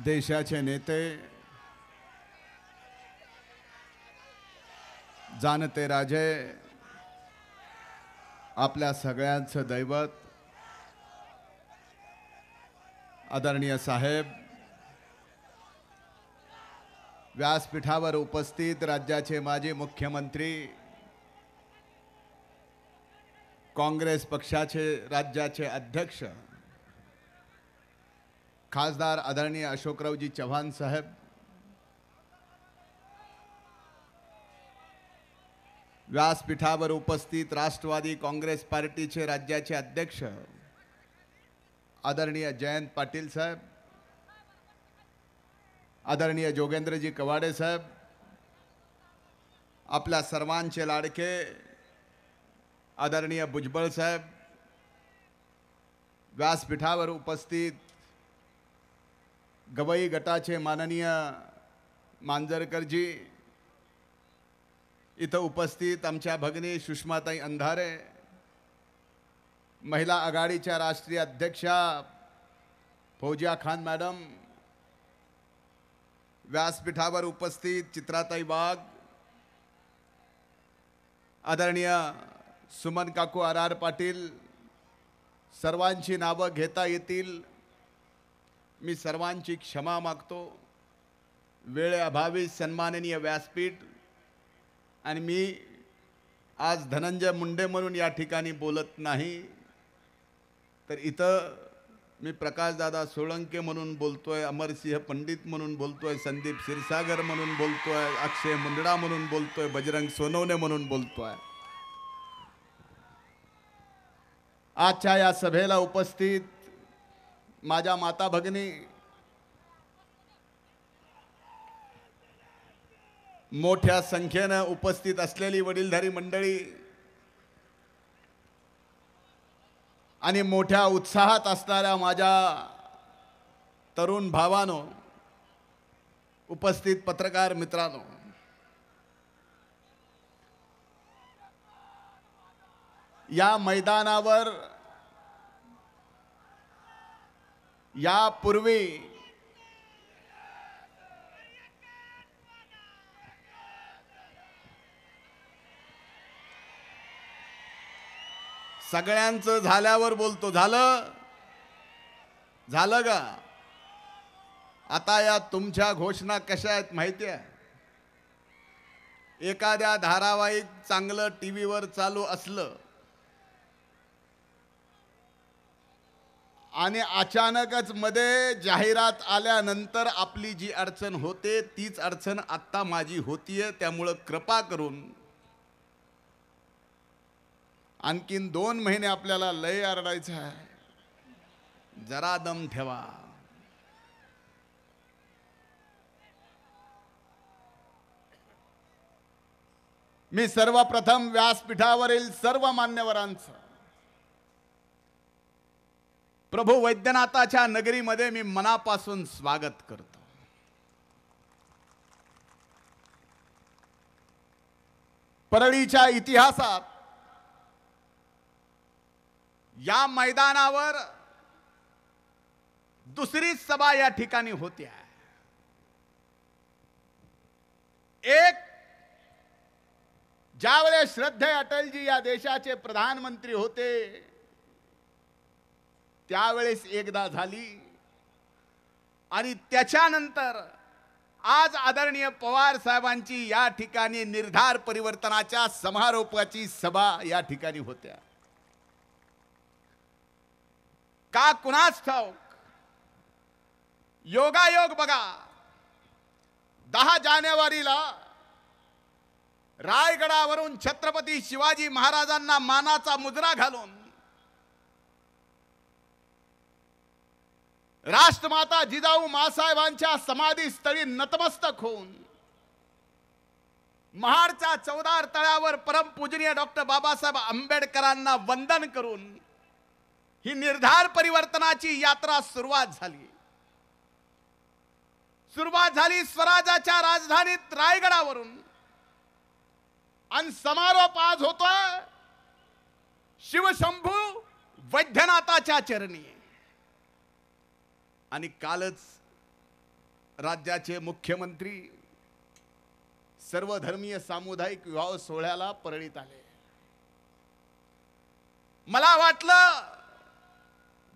देशाचे नेते जाणते राजे आपल्या सगळ्यांचं दैवत आदरणीय साहेब व्यासपीठावर उपस्थित राज्याचे माजी मुख्यमंत्री काँग्रेस पक्षाचे राज्याचे अध्यक्ष खासदार आदरणीय अशोकरावजी चव्हाण साहेब. व्यासपीठावर उपस्थित राष्ट्रवादी काँग्रेस पार्टीचे राज्याचे अध्यक्ष आदरणीय जयंत पाटील साहेब. आदरणीय जोगेंद्रजी कवाडे साहेब. आपल्या सर्वांचे लाडके आदरणीय भुजबळ साहेब. व्यासपीठावर उपस्थित गवई गटाचे माननीय मांजरकरजी. इथं उपस्थित आमच्या भगिनी सुषमाताई अंधारे महिला आघाडीच्या राष्ट्रीय अध्यक्षा फौजिया खान मॅडम व्यासपीठावर उपस्थित चित्राताई वाघ आदरणीय सुमन काकू आर आर पाटील सर्वांची नावं घेता येतील. मी सर्वांची क्षमा मागतो. वेळेअभावी सन्माननीय व्यासपीठ आणि मी आज धनंजय मुंडे म्हणून या ठिकाणी बोलत नाही. तर इथं मी प्रकाशदादा सोळंके म्हणून बोलतो आहे अमरसिंह पंडित म्हणून बोलतो आहे संदीप क्षीरसागर म्हणून बोलतो आहे अक्षय मुंदडा म्हणून बोलतो आहे बजरंग सोनवणे म्हणून बोलतो आहे आजच्या या सभेला उपस्थित माझ्या माता भगिनी मोठ्या संख्येनं उपस्थित असलेली वडीलधारी मंडळी आणि मोठ्या उत्साहात असणाऱ्या माझ्या तरुण भावानो उपस्थित पत्रकार मित्रांनो या मैदानावर यापूर्वी सगळ्यांचं झाल्यावर बोलतो. झालं? झालं का? आता या तुमच्या घोषणा कशा आहेत माहिती आहे? एखाद्या धारावाहिक चांगलं टी व्हीवर चालू असलं आणि अचानकच मध्ये जाहिरात आल्यानंतर आपली जी अडचण होते तीच अडचण आत्ता माझी होतीये. त्यामुळं कृपा करून आणखीन दोन महिने आपल्याला लय आरडायचं आहे. जरा दम ठेवा. मी सर्वप्रथम व्यासपीठावरील सर्व मान्यवरांचं प्रभू वैद्यनाथाच्या नगरीमध्ये मी मनापासून स्वागत करतो. परळीच्या इतिहासात या मैदानावर दुसरी सभा या ठिकाणी होत्या आहे एक ज्यावेळेस श्रद्धे अटलजी या देशाचे प्रधानमंत्री होते त्यावेळेस एकदा झाली. आणि त्याच्यानंतर आज आदरणीय पवार साहेबांची या ठिकाणी निर्धार परिवर्तनाच्या समारोपाची सभा या ठिकाणी होत्या. का कुणाच ठाऊक? योगायोग बघा. दहा जानेवारीला रायगडावरून छत्रपती शिवाजी महाराजांना मानाचा मुजरा घालून राष्ट्रमाता जिजाऊ मासाहेबांच्या समाधीस्थळी नतमस्तक होऊन महाडच्या चौदार तळ्यावर परमपूजनीय डॉक्टर बाबासाहेब आंबेडकरांना वंदन करून ही निर्धार परिवर्तनाची यात्रा सुरुवात झाली. सुरुवात झाली स्वराजाच्या राजधानीत रायगडावरून. आणि समारोप आज होतोय शिवशंभू वैद्यनाथाच्या चरणी. आणि कालच राज्याचे मुख्यमंत्री सर्वधर्मीय सामुदायिक विवाह सोहळ्याला परळीत आले. मला वाटलं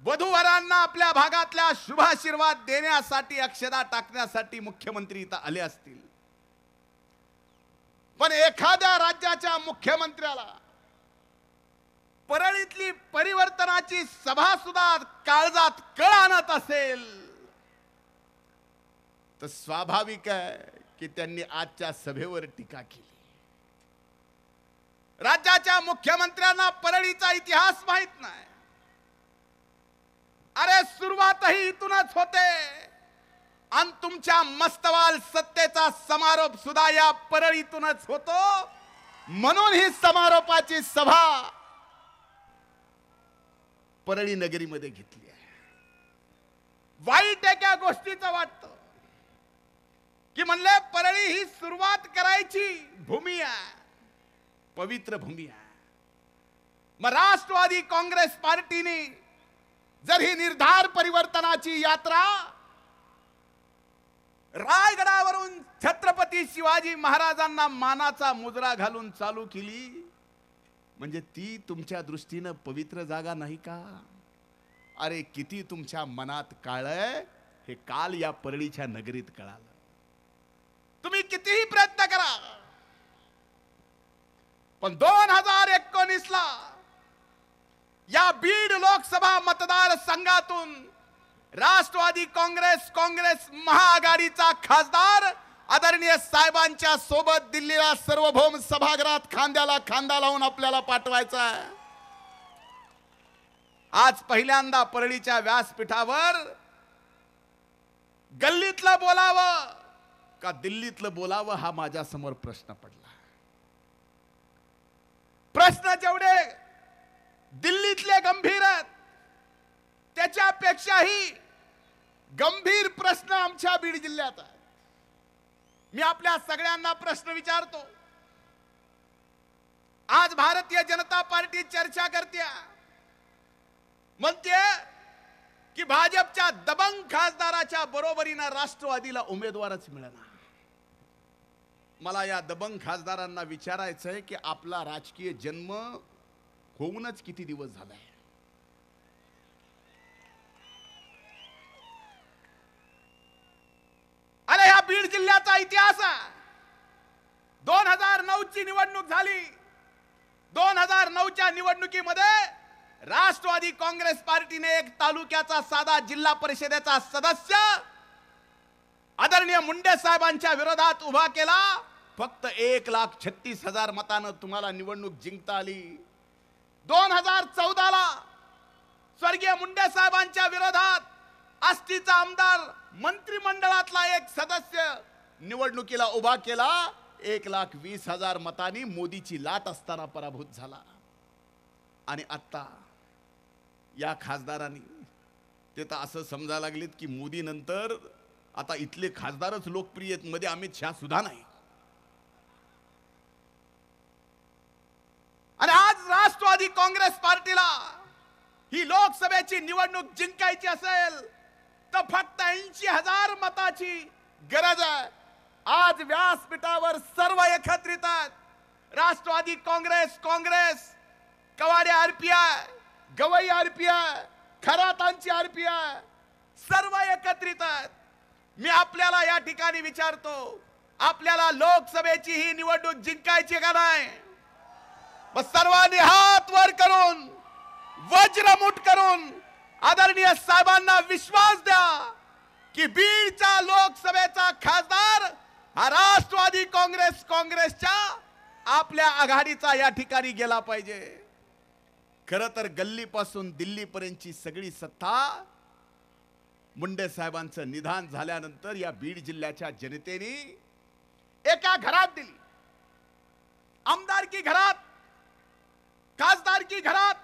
वधूवरांना आपल्या भागातल्या शुभाशीर्वाद देण्यासाठी अक्षदा टाकण्यासाठी मुख्यमंत्री इथं आले असतील. पण एखाद्या राज्याच्या मुख्यमंत्र्याला परळीतली परिवर्तनाची सभा सुद्धा काळजात कळ आणत असेल. तर स्वाभाविक आहे की त्यांनी आजच्या सभेवर टीका केली. राज्याच्या मुख्यमंत्र्यांना परळीचा इतिहास माहीत नाही. अरे सुरुवातही इथूनच होते. आणि तुमच्या मस्तवाल सत्तेचा समारोप सुद्धा या परळीतूनच होतो. म्हणून ही समारोपाची सभा परळी नगरीमध्ये घेतली आहे. वाईट एका गोष्टीचं वाटतं. की म्हणले परळी ही सुरुवात करायची भूमी आहे. पवित्र भूमी आहे. मग राष्ट्रवादी काँग्रेस पार्टीने जर ही निर्धार परिवर्तनाची यात्रा रायगडावरून छत्रपती शिवाजी महाराजांना मानाचा मुजरा घालून चालू केली म्हणजे ती तुमच्या दृष्टीनं पवित्र जागा नाही का? अरे किती तुमच्या मनात काळय हे काल या परळीच्या नगरीत कळालं. तुम्ही कितीही प्रयत्न करा. पण दोन हजार एकोणीस ला या बीड लोकसभा मतदार संघातून राष्ट्रवादी काँग्रेस काँग्रेस महाआघाडीचा खासदार आदरणीय साहेबांच्या सोबत दिल्लीला सार्वभौम सभागृहात खांद्याला खांदा लावून आपल्याला पाठवायचा आहे. आज पहिल्यांदा परळीच्या व्यासपीठावर गल्लीतलं बोलावं का दिल्लीतलं बोलावं हा माझ्यासमोर प्रश्न पडला. प्रश्न जेवढे दिल्लीतले गंभीर आहेत त्याच्यापेक्षाही गंभीर प्रश्न आमच्या बीड जिल्ह्यात आहे मी आपल्या सगळ्यांना प्रश्न विचारतो. आज भारतीय जनता पार्टी चर्चा करते. म्हणते की भाजपच्या दबंग खासदाराच्या बरोबरीनं राष्ट्रवादीला उमेदवारच मिळणार. मला या दबंग खासदारांना विचारायचं आहे की आपला राजकीय जन्म होऊनच किती दिवस झालाय अरे या बीड जिल्ह्याचा इतिहास आहे. दोन हजार नऊची निवडणूक झाली. दोन हजार नऊच्या निवडणुकीमध्ये राष्ट्रवादी काँग्रेस पार्टीने एक तालुक्याचा साधा जिल्हा परिषदेचा सदस्य आदरणीय मुंडे साहेबांच्या विरोधात उभा केला. फक्त एक लाख छत्तीस हजार मतानं तुम्हाला निवडणूक जिंकता आली. दोन हजार चौदाला स्वर्गीय मुंडे साहेबांच्या विरोधात आस्तीचा आमदार मंत्रिमंडळातला एक सदस्य निवडणुकीला उभा केला. एक लाख वीस हजार मतांनी मोदीची लाट असताना पराभूत झाला. आणि आत्ता या खासदारांनी ते तर असं समजा लागलेत की मोदी नंतर आता इथले खासदारच लोकप्रिय आहेत मध्ये अमित शहा सुद्धा नाही. आणि आज राष्ट्रवादी काँग्रेस पार्टीला ही लोकसभेची निवडणूक जिंकायची असेल तर फक्त ऐंशी हजार मताची गरज आहे. आज व्यासपीठावर सर्व एकत्रित आहेत Rashtrawadi Congress Congress Kawade RPI Gavai RPI खरातांची RPI सर्व एकत्रित आहेत मी आपल्याला या ठिकाणी विचारतो आपल्याला लोकसभेची ही निवडणूक जिंकायची का नाही? मग सर्वांनी हात वर करून वज्रमुठ करून आदरणीय साहेबांना विश्वास द्या की बीडचा लोकसभेचा खासदार हा राष्ट्रवादी काँग्रेस काँग्रेसच्या आपल्या आघाडीचा या ठिकाणी गेला पाहिजे. खर तर गल्लीपासून दिल्लीपर्यंतची सगळी सत्ता मुंडे साहेबांचं निधान झाल्यानंतर या बीड जिल्ह्याच्या जनतेने एका घरात दिली. आमदारकी घरात खासदारकी घरात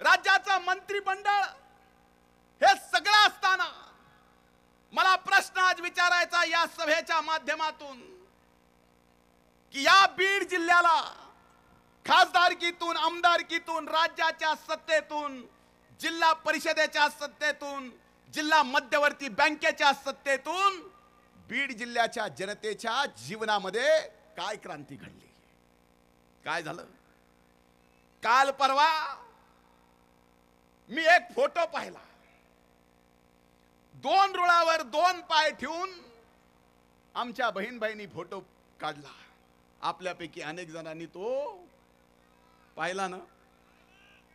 राज्याचं मंत्रिमंडळ हे सगळं असताना मला प्रश्न आज विचारायचा या सभेच्या माध्यमातून की या बीड जिल्ह्याला खासदारकीतून आमदारकीतून राज्याच्या सत्तेतून जिल्हा परिषदेच्या सत्तेतून जिल्हा मध्यवर्ती बँकेच्या सत्तेतून बीड जिल्ह्याच्या जनतेच्या जीवनामध्ये काय क्रांती घडली? काय झालं? काल परवा मी एक फोटो पाहिला. दोन रुळावर दोन पाय ठेवून आमच्या बहीण बहिणी फोटो काढला. आपल्यापैकी अनेक जणांनी तो पाहिला ना.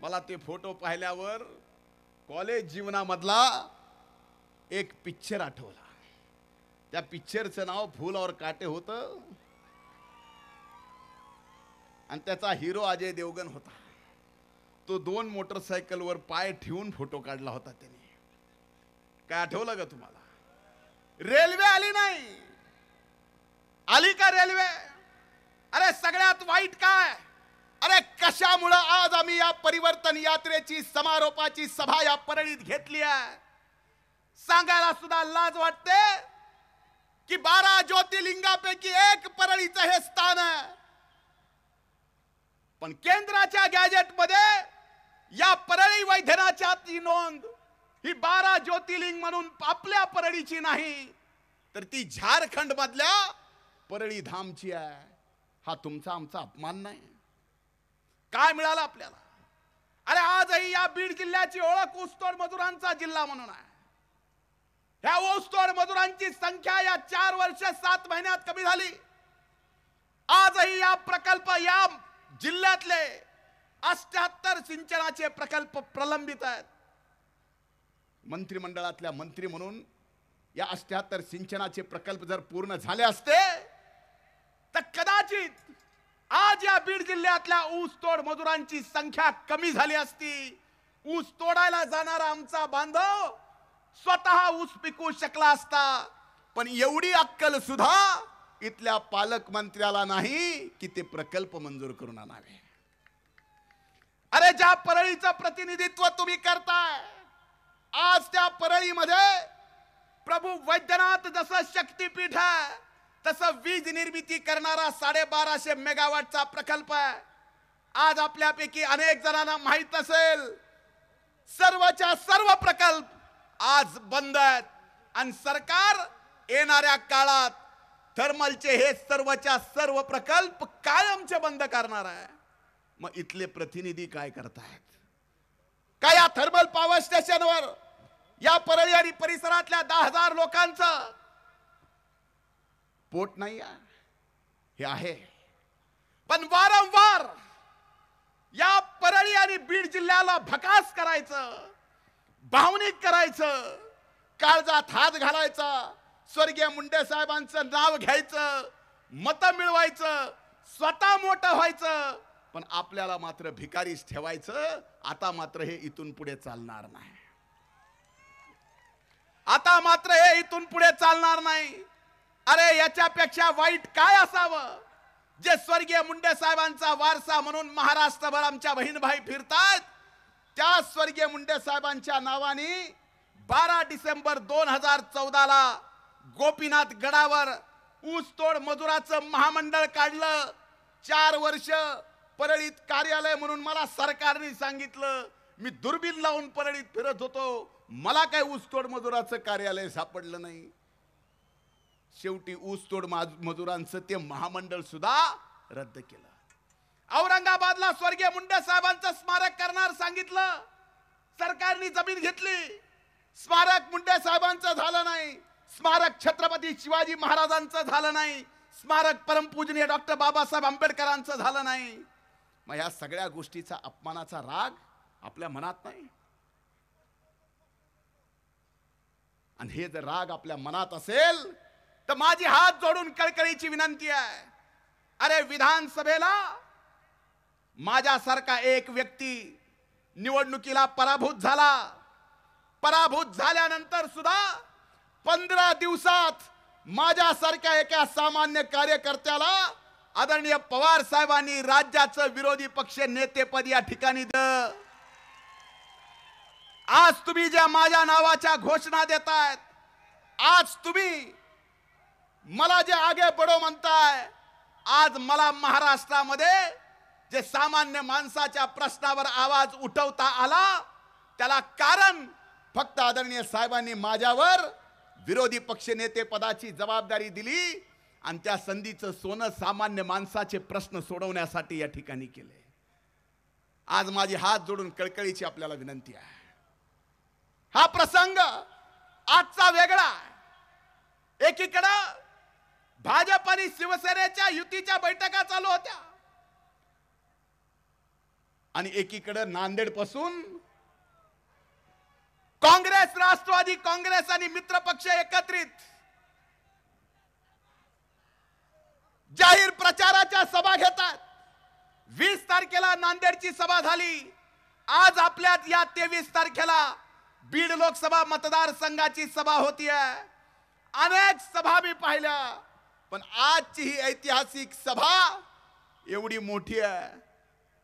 मला ते फोटो पाहिल्यावर कॉलेज जीवनामधला एक पिक्चर आठवला. त्या पिक्चरचं नाव फूल और काटे होतं. आणि त्याचा हिरो अजय देवगण होता. तो दोन मोटरसायकलवर पाय ठेवून फोटो काढला होता त्याने. काय आठवलं का तुम्हाला? रेल्वे आली नाही. आली का रेल्वे? अरे सगळ्यात वाईट काय? अरे कशामुळं आज आम्ही या परिवर्तन यात्रेची समारोपाची सभा या परळीत घेतली आहे? सांगायला सुद्धा लाज वाटते की बारा ज्योतिर्लिंगापैकी एक परळीचं हे स्थान आहे. पण केंद्राच्या गॅजेटमध्ये या परळी वैद्यनाच्या ती नोंद. ही बारा ज्योतिर्लिंग म्हणून आपल्या परळीची नाही तर ती झारखंड मधल्या परळी धामची आहे. हा तुमचा आमचा अपमान नाही. काय मिळालं आपल्याला? अरे आजही या बीड जिल्ह्याची ओळख ऊसतोड मजुरांचा जिल्हा म्हणून आहे. ह्या ऊसतोड मजुरांची संख्या या चार वर्ष सात महिन्यात कमी झाली. आजही या प्रकल्प या जिल्ह्यातले अष्ट्याहत्तर सिंचनाचे प्रकल्प प्रलंबित आहेत. मंत्रिमंडळातल्या मंत्री म्हणून या अष्ट्याहत्तर सिंचनाचे प्रकल्प जर पूर्ण झाले असते तर कदाचित आज या बीड जिल्ह्यातल्या ऊस तोड मजुरांची संख्या कमी झाली असती. ऊस तोडायला जाणारा आमचा बांधव स्वतः ऊस पिकू शकला असता. पण एवढी अक्कल सुद्धा इथल्या पालकमंत्र्याला नाही की ते प्रकल्प मंजूर करून आणावे. अरे ज्या परळीचं प्रतिनिधित्व तुम्ही करताय आज त्या परळीमध्ये प्रभू वैद्यनाथ जसं शक्तीपीठ आहे तसं वीज निर्मिती करणारा साडेबाराशे मेगावॅटचा प्रकल्प आहे. आज आपल्यापैकी अनेक जणांना माहीत असेल सर्वच्या सर्व प्रकल्प आज बंद आहेत. आणि सरकार येणाऱ्या काळात थर्मलचे हे सर्वच्या सर्व प्रकल्प कायमचे बंद करणार आहे. मग इथले प्रतिनिधी काय करतायत? काय या थर्मल पॉवर स्टेशनवर या परळी आणि परिसरातल्या दहा हजार लोकांचं? पोट नाही हे आहे. पण वारंवार या परळी आणि बीड जिल्ह्याला भकास करायचं भावनिक करायचं काळजात हात घालायचा स्वर्गीय मुंडे साहेबांचं नाव घ्यायचं मत मिळवायचं स्वतः मोठं व्हायचं पण आपल्याला मात्र भिकारीच ठेवायचं आता मात्र हे इथून पुढे चालणार नाही. आता मात्र हे इथून पुढे चालणार नाही. अरे याच्यापेक्षा वाईट काय असावं? जे स्वर्गीय मुंडे साहेबांचा वारसा म्हणून महाराष्ट्रभर आमच्या बहीण भाई फिरतात त्या स्वर्गीय मुंडे साहेबांच्या नावाने बारा डिसेंबर दोन हजार चौदाला गोपीनाथ गडावर ऊसतोड मजुराचं महामंडळ काढलं. चार वर्ष परळीत कार्यालय म्हणून मला सरकारने सांगितलं. मी दुर्बीण लावून परळीत फिरत होतो. मला काय ऊसतोड मजुराचं कार्यालय सापडलं नाही. शेवटी ऊसतोड मजुरांचं ते महामंडळ सुद्धा रद्द केलं. औरंगाबादला स्वर्गीय मुंडे साहेबांचं स्मारक करणार सांगितलं. सरकारने जमीन घेतली. स्मारक मुंडे साहेबांचं झालं नाही. स्मारक छत्रपती शिवाजी महाराजांचं झालं नाही. स्मारक परमपूजनीय डॉक्टर बाबासाहेब आंबेडकरांचं झालं नाही. मग या सगळ्या गोष्टीचा अपमानाचा राग आपल्या मनात नाही? आणि हे जर राग आपल्या मनात असेल तर माझी हात जोडून कळकळीची विनंती आहे. अरे विधानसभेला माझ्यासारखा एक व्यक्ती निवडणुकीला पराभूत झाला. पराभूत झाल्यानंतर सुद्धा पंधरा दिवसात माझ्यासारख्या एका सामान्य कार्यकर्त्याला आदरणीय पवार साहेबांनी राज्याचं विरोधी पक्ष नेतेपद या ठिकाणी द. आज तुम्ही ज्या माझ्या नावाच्या घोषणा देतायत आज तुम्ही मला जे आगे बडो म्हणताय आज मला महाराष्ट्रामध्ये जे सामान्य माणसाच्या प्रश्नावर आवाज उठवता आला त्याला कारण फक्त आदरणीय साहेबांनी माझ्यावर विरोधी पक्षनेते पदाची जबाबदारी दिली आणि त्या संधीचं सोनं सामान्य माणसाचे प्रश्न सोडवण्यासाठी या ठिकाणी केले. आज माझी हात जोडून कळकळीची आपल्याला विनंती आहे. हा प्रसंग आजचा वेगळा एकीकडं भाजप आणि शिवसेनेच्या युतीच्या बैठका चालू होत्या. आणि एकीकडं नांदेडपासून काँग्रेस राष्ट्रवादी काँग्रेस आणि मित्र पक्ष एकत्रित जाहीर प्रचाराच्या सभा घेतात. वीस तारखेला नांदेडची सभा झाली. आज आपल्यात या तेवीस तारखेला बीड लोकसभा मतदारसंघाची सभा होतीये. अनेक सभा मी पाहिल्या पण आजची ही ऐतिहासिक सभा एवढी मोठी आहे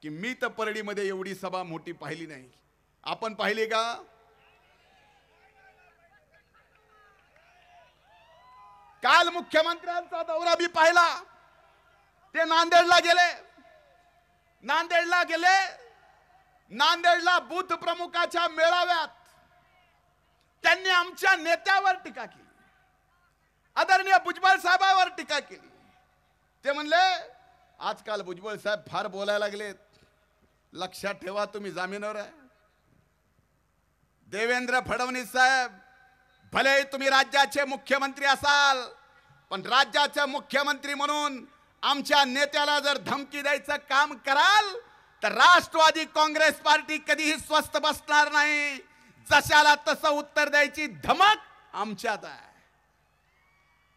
की मी तर परळीमध्ये एवढी सभा मोठी पाहिली नाही. आपण पाहिली का? काल मुख्यमंत्र्यांचा दौरा बी पाहिला. ते नांदेडला गेले. नांदेडला गेले. नांदेडला बुद्ध प्रमुखाच्या मेळाव्यात त्यांनी आमच्या नेत्यावर टीका केली. आदरणीय भुजबळ साहेबावर टीका केली. ते म्हणले आजकाल भुजबळ साहेब फार बोलायला लागलेत. लक्षात ठेवा तुम्ही जामीनवर आहे. देवेंद्र फडणवीस साहेब भले तुम्ही राज्याचे मुख्यमंत्री असाल पण राज्याचे मुख्यमंत्री म्हणून आमच्या नेत्याला जर धमकी द्यायचं काम कराल तर राष्ट्रवादी काँग्रेस पार्टी कधीही स्वस्त बसणार नाही. जशाला तसं उत्तर द्यायची धमक आमच्यात आहे.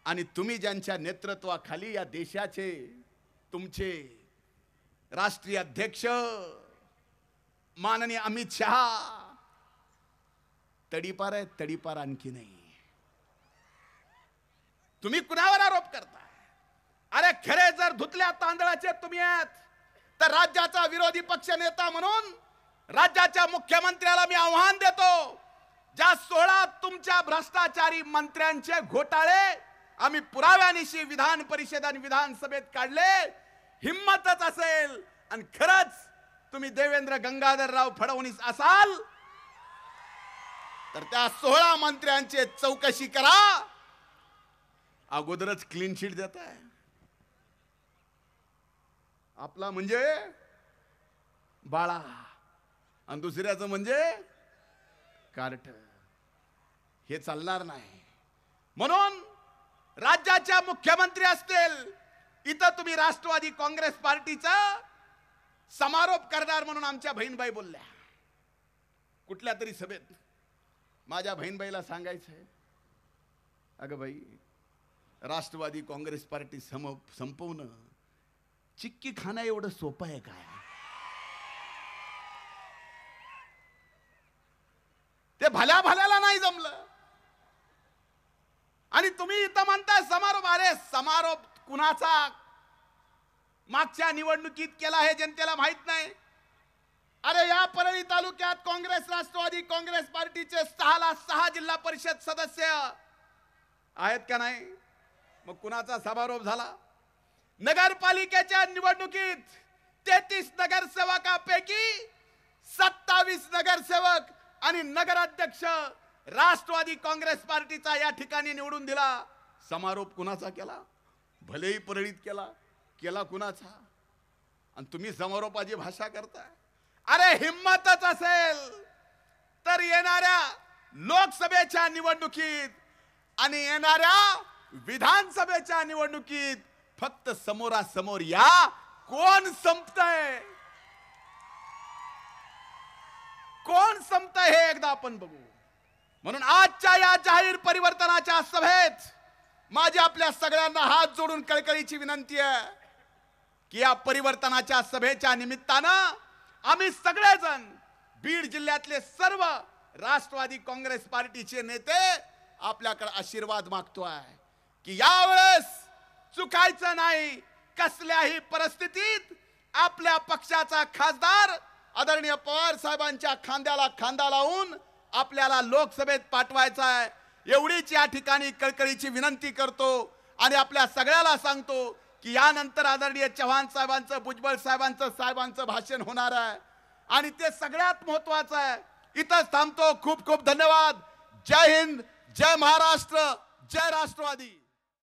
आणि तुम्ही ज्यांच्या नेतृत्वाखाली या देशाचे तुमचे राष्ट्रीय अध्यक्ष माननीय अमित शहा तडीपार आहे तडीपार आणखी नाही. तुम्ही कुणावर आरोप करताय? अरे खरे जर धुतल्या तांदळाचे तुम्ही आहात तर राज्याचा विरोधी पक्ष नेता म्हणून राज्याच्या मुख्यमंत्र्याला मी आव्हान देतो ज्या सोळा तुमच्या भ्रष्टाचारी मंत्र्यांचे घोटाळे आम्ही पुराव्यानिशी विधान परिषद आणि विधानसभेत काढले हिंमतच असेल आणि खरंच तुम्ही देवेंद्र गंगाधरराव फडणवीस असाल तर त्या सोळा मंत्र्यांचे चौकशी करा. अगोदरच क्लीन शीट देत आहे आपला म्हणजे बाळा. आणि दुसऱ्याचं म्हणजे कार्ट. हे चालणार नाही. म्हणून राज्याच्या मुख्यमंत्री असतील इथं तुम्ही राष्ट्रवादी काँग्रेस पार्टीचा समारोप करणार म्हणून आमच्या बहीणबाई बोलल्या. कुठल्या तरी सभेत. माझ्या बहीणबाईला सांगायचं आहे अगं बाई राष्ट्रवादी काँग्रेस पार्टी सम संपवणं चिक्की खाणं एवढं सोपं आहे काय? ते भल्या भल्याला नाही जमलं. आणि तुम्ही इथं म्हणताय समारोप अरे समारोप कुणाचा? मागच्या निवडणुकीत केला हे जनतेला माहीत नाही. अरे या परळी तालुक्यात काँग्रेस राष्ट्रवादी काँग्रेस पार्टीचे सहाला सहा जिल्हा परिषद सदस्य आहेत का नाही? मग कुणाचा समारोप झाला? नगरपालिकेच्या निवडणुकीत तेहतीस नगरसेवकापैकी सत्तावीस नगरसेवक आणि नगराध्यक्ष राष्ट्रवादी काँग्रेस पार्टीचा या ठिकाणी निवडून दिला. समारोप कुणाचा केला? भलेही परळीत केला. केला कुणाचा? आणि तुम्ही समारोपाची भाषा करताय. अरे हिंमतच असेल तर येणाऱ्या लोकसभेच्या निवडणुकीत आणि येणाऱ्या विधानसभेच्या निवडणुकीत फक्त समोरासमोर या कोण संपतय? कोण संपतय हे एकदा आपण बघू. म्हणून आजच्या या जाहीर परिवर्तनाच्या सभेत माझी आपल्या सगळ्यांना हात जोडून कळकळीची विनंती आहे की या परिवर्तनाच्या सभेच्या निमित्तानं आम्ही सगळेजण बीड जिल्ह्यातले सर्व राष्ट्रवादी काँग्रेस पार्टीचे नेते आपल्याकडे आशीर्वाद मागतोय की यावेळेस चुकायचं नाही. कसल्याही परिस्थितीत आपल्या पक्षाचा खासदार आदरणीय पवार साहेबांच्या खांद्याला खांदा लावून आपल्याला लोकसभेत पाठवायचा आहे. एवढीच या ठिकाणी कळकळीची विनंती करतो आणि आपल्या सगळ्याला सांगतो की यानंतर आदरणीय चव्हाण साहेबांचं भुजबळ साहेबांचं साहेबांचं भाषण होणार आहे. आणि ते सगळ्यात महत्वाचं आहे. इथंच थांबतो. खूप खूप धन्यवाद. जय हिंद जय महाराष्ट्र जय राष्ट्रवादी.